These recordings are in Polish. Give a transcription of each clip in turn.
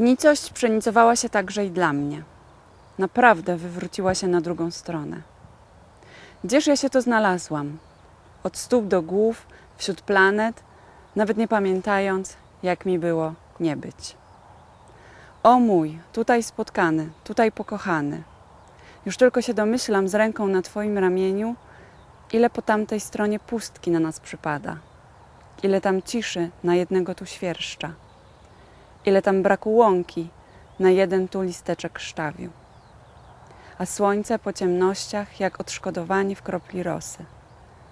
Nicość przenicowała się także i dla mnie. Naprawdę wywróciła się na drugą stronę. Gdzież ja się to znalazłam? Od stóp do głów, wśród planet, nawet nie pamiętając, jak mi było nie być. O mój, tutaj spotkany, tutaj pokochany. Już tylko się domyślam z ręką na Twoim ramieniu, ile po tamtej stronie pustki na nas przypada, ile tam ciszy na jednego tu świerszcza, ile tam braku łąki na jeden tu listeczek szczawiu. A słońce po ciemnościach jak odszkodowanie w kropli rosy.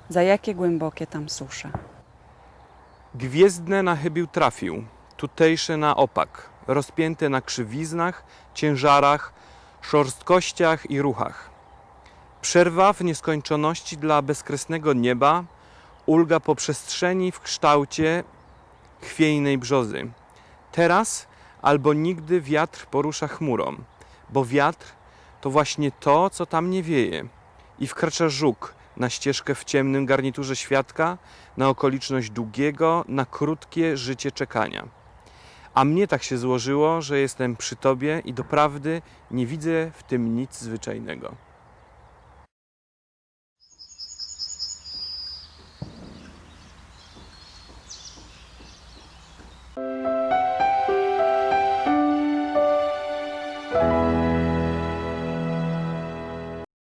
Za jakie głębokie tam susze. Gwiezdne na chybił trafił, tutejsze na opak, rozpięte na krzywiznach, ciężarach, szorstkościach i ruchach. Przerwa w nieskończoności dla bezkresnego nieba, ulga po przestrzeni w kształcie chwiejnej brzozy. Teraz albo nigdy wiatr porusza chmurą, bo wiatr to właśnie to, co tam nie wieje. I wkracza żuk na ścieżkę w ciemnym garniturze świadka, na okoliczność długiego, na krótkie życie czekania. A mnie tak się złożyło, że jestem przy Tobie i doprawdy nie widzę w tym nic zwyczajnego.